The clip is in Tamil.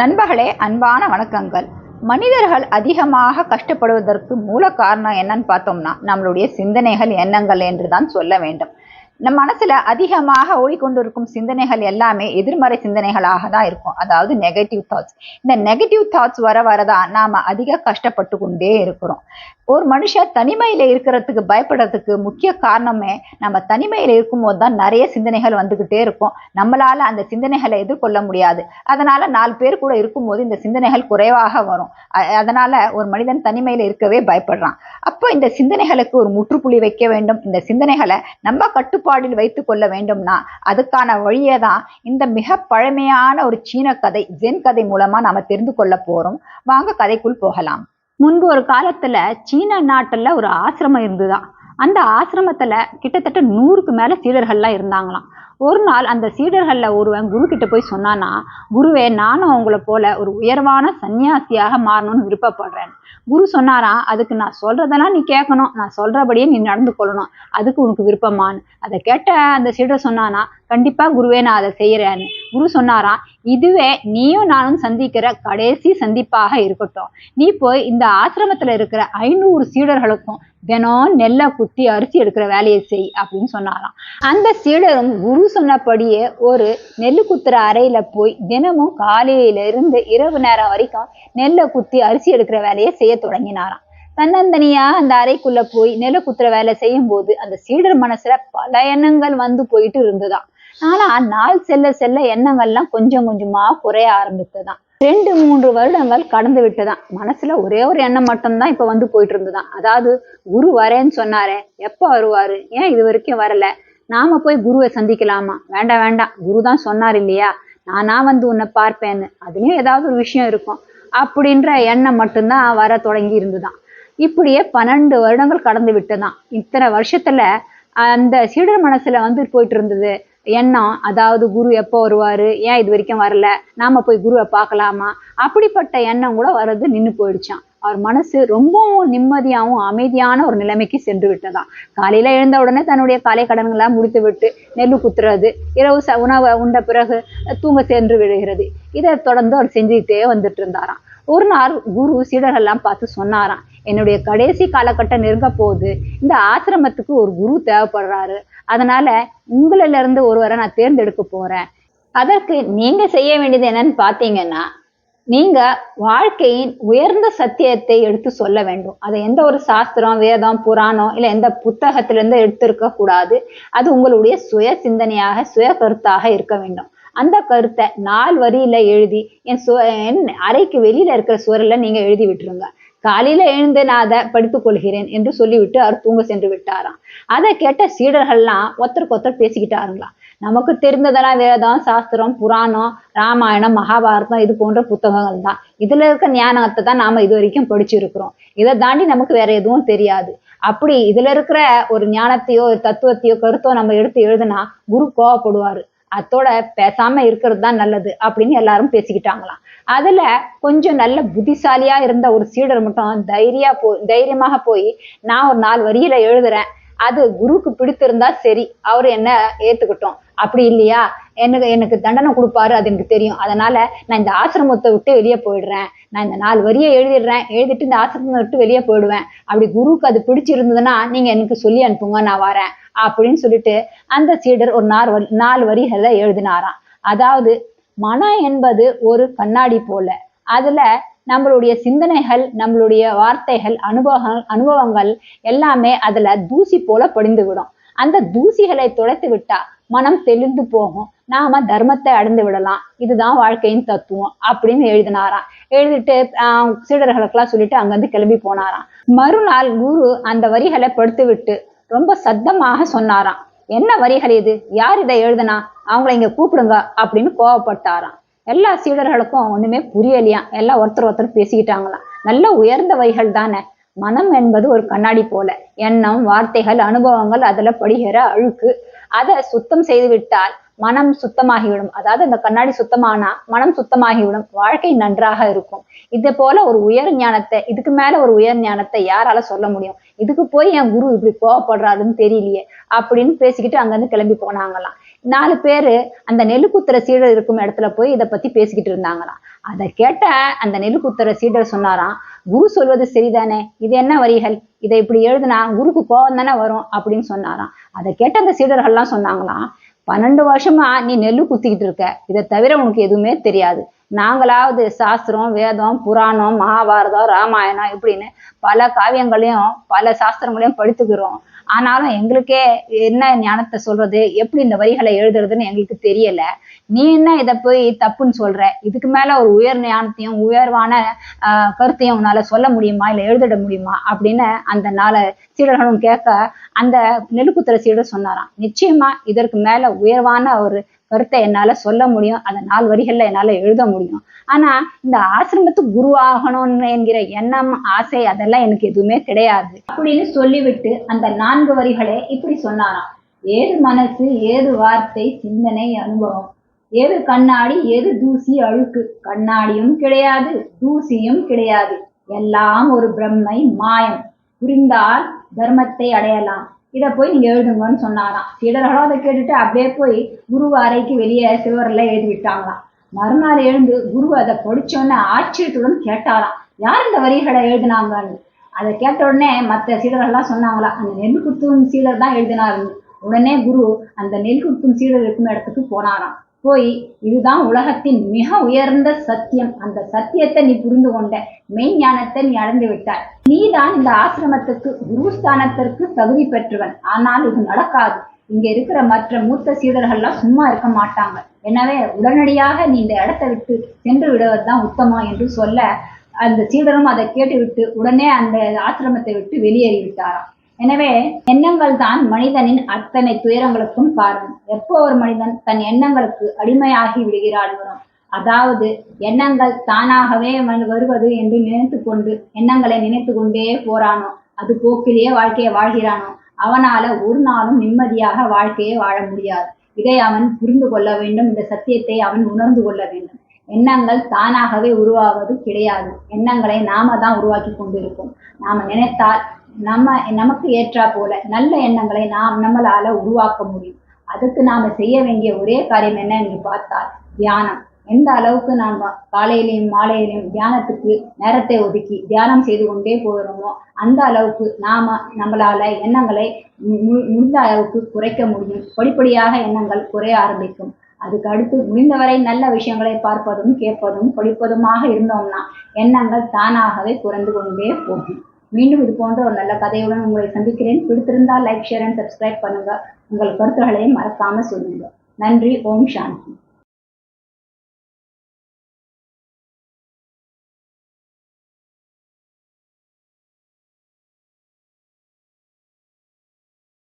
நண்பர்களே அன்பான வணக்கங்கள். மனிதர்கள் அதிகமாக கஷ்டப்படுவதற்கு மூல காரணம் என்னன்னு பார்த்தோம்னா நம்மளுடைய சிந்தனைகள் எண்ணங்கள் என்று தான் சொல்ல வேண்டும். நம் மனசுல அதிகமாக ஓடிக்கொண்டிருக்கும் சிந்தனைகள் எல்லாமே எதிர்மறை சிந்தனைகளாக தான் இருக்கும். அதாவது நெகட்டிவ் தாட்ஸ் இந்த நெகட்டிவ் தாட்ஸ் வர வரதான் நாம அதிக கஷ்டப்பட்டு கொண்டே இருக்கிறோம். ஒரு மனுஷன் தனிமையில இருக்கிறதுக்கு பயப்படுறதுக்கு முக்கிய காரணமே நம்ம தனிமையில இருக்கும்போது தான் நிறைய சிந்தனைகள் வந்துகிட்டே இருக்கும். நம்மளால அந்த சிந்தனைகளை எதிர்கொள்ள முடியாது. அதனால நாலு பேர் கூட இருக்கும்போது இந்த சிந்தனைகள் குறைவாக வரும். அதனால ஒரு மனிதன் தனிமையில இருக்கவே பயப்படுறான். அப்போ இந்த சிந்தனைகளுக்கு ஒரு முற்றுப்புள்ளி வைக்க வேண்டும். இந்த சிந்தனைகளை நம்ம கட்டுப்பாடில் வைத்து கொள்ள வேண்டும்னா அதுக்கான வழியை தான் இந்த மிக பழமையான ஒரு சீன கதை ஜென் கதை மூலமா நாம தெரிந்து கொள்ள போறோம். வாங்க கதைக்குள் போகலாம். முன்பு ஒரு காலத்துல சீன நாட்டுல ஒரு ஆசிரமம் இருந்துதான் அந்த ஆசிரமத்துல கிட்டத்தட்ட நூறுக்கு மேல சீடர்கள்லாம் இருந்தாங்களாம். ஒரு நாள் அந்த சீடர்கள்ல ஒருவன் குரு கிட்ட போய் சொன்னானா குருவே நானும் அவங்கள போல ஒரு உயர்வான சன்னியாசியாக மாறணும்னு விருப்பப்படுறேன். குரு சொன்னாரா அதுக்கு நான் சொல்றதெல்லாம் நீ கேட்கணும். நான் சொல்றபடியே நீ நடந்து கொள்ளணும். அதுக்கு உனக்கு விருப்பமான்னு. அதை கேட்ட அந்த சீடர் சொன்னானா கண்டிப்பா குருவே நான் அதை செய்யறேன்னு. குரு சொன்னாராம் இதுவே நீயும் நானும் சந்திக்கிற கடைசி சந்திப்பாக இருக்கட்டும். நீ போய் இந்த ஆசிரமத்துல இருக்கிற ஐநூறு சீடர்களுக்கும் தினம் நெல்லை குத்தி அரிசி எடுக்கிற வேலையை செய் அப்படின்னு சொன்னாராம். அந்த சீடரும் குரு சொன்னபடியே ஒரு நெல்லு குத்துற அறையில போய் தினமும் காலையில இருந்து இரவு நேரம் வரைக்கும் நெல்லை குத்தி அரிசி எடுக்கிற வேலையை செய்ய தொடங்கினாராம். தன்னந்தனியா அந்த அறைக்குள்ள போய் நெல்லை குத்துற வேலை செய்யும் போது அந்த சீடர் மனசுல பல எண்ணங்கள் வந்து போயிட்டு இருந்துதான் ஆனா நாள் செல்ல செல்ல எண்ணங்கள்லாம் கொஞ்சம் கொஞ்சமா குறைய ஆரம்பித்ததான் ரெண்டு மூன்று வருடங்கள் கடந்து விட்டுதான் மனசுல ஒரே ஒரு எண்ணம் மட்டும்தான் இப்ப வந்து போயிட்டு இருந்துதான் அதாவது குரு வரேன்னு சொன்னாரே எப்ப வருவாரு? ஏன் இது வரைக்கும் வரல? நாம போய் குருவை சந்திக்கலாமா? வேண்டாம் வேண்டாம். குரு தான் சொன்னார் இல்லையா? நானா வந்து உன்னை பார்ப்பேன்னு. அதுலயும் ஏதாவது ஒரு விஷயம் இருக்கும். அப்படின்ற எண்ணம் மட்டும்தான் வர தொடங்கி இருந்துதான் இப்படியே பன்னெண்டு வருடங்கள் கடந்து விட்டுதான் இத்தனை வருஷத்துல அந்த சீடர் மனசுல வந்து போயிட்டு இருந்தது எண்ணம் அதாவது குரு எப்போ வருவாரு ஏன் இது வரைக்கும் வரல நாம போய் குருவை பார்க்கலாமா? அப்படிப்பட்ட எண்ணம் கூட வர்றது நின்று போயிடுச்சான் அவர் மனசு ரொம்பவும் நிம்மதியாகவும் அமைதியான ஒரு நிலைமைக்கு சென்று விட்டதாம். காலையில எழுந்த உடனே தன்னுடைய காலை கடன்களை முடித்து விட்டு நெல் குத்துறது இரவு ச உணவை உண்ட பிறகு தூங்க சென்று விடுகிறது. இதை தொடர்ந்து அவர் செஞ்சுக்கிட்டே வந்துட்டு இருந்தாராம். ஒரு நாள் குரு சீடர்கள்லாம் பார்த்து சொன்னாராம் என்னுடைய கடைசி காலகட்டம் நெருங்க போகுது. இந்த ஆசிரமத்துக்கு ஒரு குரு தேவைப்படுறாரு. அதனால உங்களில இருந்து ஒருவரை நான் தேர்ந்தெடுக்க போறேன். அதற்கு நீங்க செய்ய வேண்டியது என்னன்னு பார்த்தீங்கன்னா நீங்க வாழ்க்கையின் உயர்ந்த சத்தியத்தை எடுத்து சொல்ல வேண்டும். அதை எந்த ஒரு சாஸ்திரம் வேதம் புராணம் இல்லை எந்த புத்தகத்திலிருந்து எடுத்திருக்க கூடாது. அது உங்களுடைய சுய சிந்தனையாக சுய கருத்தாக இருக்க வேண்டும். அந்த கருத்தை நாலு வரியில எழுதி என் சு என் அறைக்கு வெளியில இருக்கிற சுவரில் நீங்க எழுதி விட்டுருங்க. காலையில எழுந்து நான் அதை படித்துக் கொள்கிறேன் என்று சொல்லிவிட்டு அவர் தூங்க சென்று விட்டாராம். அதை கேட்ட சீடர்கள்லாம் ஒருத்தருக்கு ஒருத்தர் பேசிக்கிட்டாருங்களாம் நமக்கு தெரிந்ததெல்லாம் வேதம் சாஸ்திரம் புராணம் ராமாயணம் மகாபாரதம் இது போன்ற புத்தகங்கள் தான். இதுல இருக்க ஞானத்தை தான் நாம இது வரைக்கும் படிச்சிருக்கிறோம். இதை தாண்டி நமக்கு வேற எதுவும் தெரியாது. அப்படி இதுல இருக்கிற ஒரு ஞானத்தையோ ஒரு தத்துவத்தையோ கருத்தோ நம்ம எடுத்து எழுதுனா குரு கோவப்படுவாரு. அத்தோட பேசாம இருக்கிறது தான் நல்லது அப்படின்னு எல்லாரும் பேசிக்கிட்டாங்களாம். அதுல கொஞ்சம் நல்ல புத்திசாலியா இருந்த ஒரு சீடர் மட்டும் தைரியா போ தைரியமாக போய் நான் ஒரு நாலு வரியில எழுதுறேன். அது குருவுக்கு பிடித்திருந்தா சரி அவர் என்ன ஏத்துக்கிட்டோம். அப்படி இல்லையா? எனக்கு எனக்கு தண்டனை கொடுப்பாரு அது எனக்கு தெரியும். அதனால நான் இந்த ஆசிரமத்தை விட்டு வெளியே போயிடுறேன். நான் இந்த நாலு வரியை எழுதிடுறேன். எழுதிட்டு இந்த ஆசிரமத்தை விட்டு வெளியே போயிடுவேன். அப்படி குருவுக்கு அது பிடிச்சிருந்ததுன்னா நீங்க எனக்கு சொல்லி அனுப்புங்க நான் வரேன். அப்படின்னு சொல்லிட்டு அந்த சீடர் ஒரு நாலு வரி நாலு வரிகளை எழுதினாராம். அதாவது மனம் என்பது ஒரு கண்ணாடி போல. அதுல நம்மளுடைய சிந்தனைகள் நம்மளுடைய வார்த்தைகள் அனுபவங்கள் அனுபவங்கள் எல்லாமே அதுல தூசி போல படிந்துவிடும். அந்த தூசிகளை துடைத்து விட்டா மனம் தெளிந்து போகும். நாம தர்மத்தை அடைந்து விடலாம். இதுதான் வாழ்க்கையின் தத்துவம் அப்படின்னு எழுதினாராம். எழுதிட்டு சீடர்களுக்கெல்லாம் சொல்லிட்டு அங்கிருந்து கிளம்பி போனாராம். மறுநாள் குரு அந்த வரிகளை படுத்து விட்டு ரொம்ப சத்தமாக சொன்னாராம். என்ன வரிகள் இது? யார் இதை எழுதுனா? அவங்கள இங்க கூப்பிடுங்க அப்படின்னு கோவப்பட்டாராம். எல்லா சீடர்களுக்கும் ஒண்ணுமே புரியலையாம். எல்லாம் ஒருத்தர் ஒருத்தர் பேசிக்கிட்டாங்களாம். நல்ல உயர்ந்த வரிகள் தானே. மனம் என்பது ஒரு கண்ணாடி போல. எண்ணம் வார்த்தைகள் அனுபவங்கள் அதுல படுகிற அழுக்கு. அதை சுத்தம் செய்து விட்டால் மனம் சுத்தமாகிவிடும். அதாவது அந்த கண்ணாடி சுத்தமானா மனம் சுத்தமாகிவிடும். வாழ்க்கை நன்றாக இருக்கும். இதை போல ஒரு உயர் ஞானத்தை இதுக்கு மேல ஒரு உயர் ஞானத்தை யாரால சொல்ல முடியும்? இதுக்கு போய் என் குரு இப்படி கோவப்படுறாருன்னு தெரியலையே அப்படின்னு பேசிக்கிட்டு அங்கிருந்து கிளம்பி போனாங்களாம். நாலு பேரு அந்த நெல்லு குத்துற சீடர் இருக்கும் இடத்துல போய் இதை பத்தி பேசிக்கிட்டு இருந்தாங்களாம். அதை கேட்ட அந்த நெல்லு குத்துற சீடர் சொன்னாராம் குரு சொல்வது சரிதானே? இது என்ன வரிகள்? இதை இப்படி எழுதுனா குருக்கு கோபம் தானே வரும்? அப்படின்னு சொன்னாராம். அதை கேட்ட அந்த சீடர்கள்லாம் சொன்னாங்களாம் பன்னெண்டு வருஷமா நீ நெல்லு குத்திக்கிட்டு இருக்க. இதை தவிர உனக்கு எதுவுமே தெரியாது. நாங்களாவது சாஸ்திரம் வேதம் புராணம் மகாபாரதம் ராமாயணம் இப்படின்னு பல காவியங்களையும் பல சாஸ்திரங்களையும் படித்துக்கிறோம். ஆனாலும் எங்களுக்கே என்ன ஞானத்தை சொல்றது? எப்படி இந்த வரிகளை எழுதுறதுன்னு எங்களுக்கு தெரியல. நீ என்ன இதை போய் தப்புன்னு சொல்ற? இதுக்கு மேல ஒரு உயர் ஞானத்தையும் உயர்வான கருத்தையும் உன்னால சொல்ல முடியுமா? இல்ல எழுதிட முடியுமா? அப்படின்னு அந்த நாலு சீடர்களும் கேட்க அந்த நெல்லுக்குத்துற சீடர் சொன்னாராம். நிச்சயமா இதற்கு மேல உயர்வான ஒரு கருத்தை என்னால சொல்ல முடியும். அந்த நாலு வரிகள்ல என்னால எழுத முடியும். ஆனா இந்த ஆசிரமத்துக்கு குருவாகணும்னு என்கிற எண்ணம் ஆசை அதெல்லாம் எனக்கு எதுவுமே கிடையாது. அப்படின்னு சொல்லிவிட்டு அந்த நான்கு வரிகளை இப்படி சொன்னாராம். ஏது மனசு ஏது வார்த்தை சிந்தனை அனுபவம். ஏது கண்ணாடி ஏது தூசி அழுக்கு. கண்ணாடியும் கிடையாது தூசியும் கிடையாது. எல்லாம் ஒரு பிரம்மை மாயம். புரிந்தால் தர்மத்தை அடையலாம். இதை போய் நீங்கள் எழுதுங்கன்னு சொன்னாராம். சீடர்களும் அதை கேட்டுட்டு அப்படியே போய் குரு அறைக்கு வெளியே சிவரில் எழுதி விட்டாங்களாம். மறுநாள் எழுந்து குரு அதை படிச்சோன்னே ஆச்சரியத்துடன் கேட்டாராம். யார் இந்த வரிகளை எழுதினாங்கன்னு? அதை கேட்ட உடனே மற்ற சீடர்கள்லாம் சொன்னாங்களா அந்த நெல் குத்தும் சீடர் தான் எழுதினாருன்னு உடனே குரு அந்த நெல் குத்தும் சீடர் இருக்கும் இடத்துக்கு போனாராம். போய் இதுதான் உலகத்தின் மிக உயர்ந்த சத்தியம். அந்த சத்தியத்தை நீ புரிந்து கொண்ட மெய்ஞானத்தை நீ அடைந்து விட்டாய். நீதான் இந்த ஆசிரமத்துக்கு குருஸ்தானத்திற்கு தகுதி பெற்றவன். ஆனால் இது நடக்காது. இங்க இருக்கிற மற்ற மூத்த சீடர்கள்லாம் சும்மா இருக்க மாட்டாங்க. எனவே உடனடியாக நீ இந்த இடத்தை விட்டு சென்று விடுவதுதான் உத்தமம் என்று சொல்ல அந்த சீடரும் அதை கேட்டுவிட்டு உடனே அந்த ஆசிரமத்தை விட்டு வெளியேறி விட்டாராம் எனவே எண்ணங்கள் தான் மனிதனின் அத்தனை துயரங்களுக்கும் காரணம். எப்போ ஒரு மனிதன் தன் எண்ணங்களுக்கு அடிமையாகி விடுகிறார்களோ அதாவது எண்ணங்கள் தானாகவே வருவது என்று நினைத்து கொண்டு எண்ணங்களை நினைத்து கொண்டே போறானோ அது போக்கிலேயே வாழ்க்கையை வாழ்கிறானோ அவனால ஒரு நாளும் நிம்மதியாக வாழ்க்கையை வாழ முடியாது. இதை அவன் புரிந்து கொள்ள வேண்டும் இந்த சத்தியத்தை அவன் உணர்ந்து கொள்ள வேண்டும். எண்ணங்கள் தானாகவே உருவாவது கிடையாது. எண்ணங்களை நாம தான் உருவாக்கி கொண்டிருக்கோம் நாம நினைத்தால் நம்ம நமக்கு ஏற்றா போல நல்ல எண்ணங்களை நாம் நம்மளால உருவாக்க முடியும். அதுக்கு நாம செய்ய வேண்டிய ஒரே காரியம் என்ன என்று பார்த்தால் தியானம். எந்த அளவுக்கு நாம் காலையிலையும் மாலையிலையும் தியானத்துக்கு நேரத்தை ஒதுக்கி தியானம் செய்து கொண்டே போகிறோமோ அந்த அளவுக்கு நாம நம்மளால எண்ணங்களை முடிந்த அளவுக்கு குறைக்க முடியும். படிப்படியாக எண்ணங்கள் குறைய ஆரம்பிக்கும். அதுக்கு அடுத்து முடிந்தவரை நல்ல விஷயங்களை பார்ப்பதும் கேட்பதும் படிப்பதுமாக இருந்தோம்னா எண்ணங்கள் தானாகவே குறைந்து கொண்டே போகும். மீண்டும் இது போன்ற ஒரு நல்ல கதையுடன் உங்களை சந்திக்கிறேன். பிடித்திருந்தால் லைக் ஷேர் அண்ட் சப்ஸ்கிரைப் பண்ணுங்க. உங்கள் கருத்துகளையும் மறக்காம சொல்லுங்க. நன்றி ஓம் சாந்தி.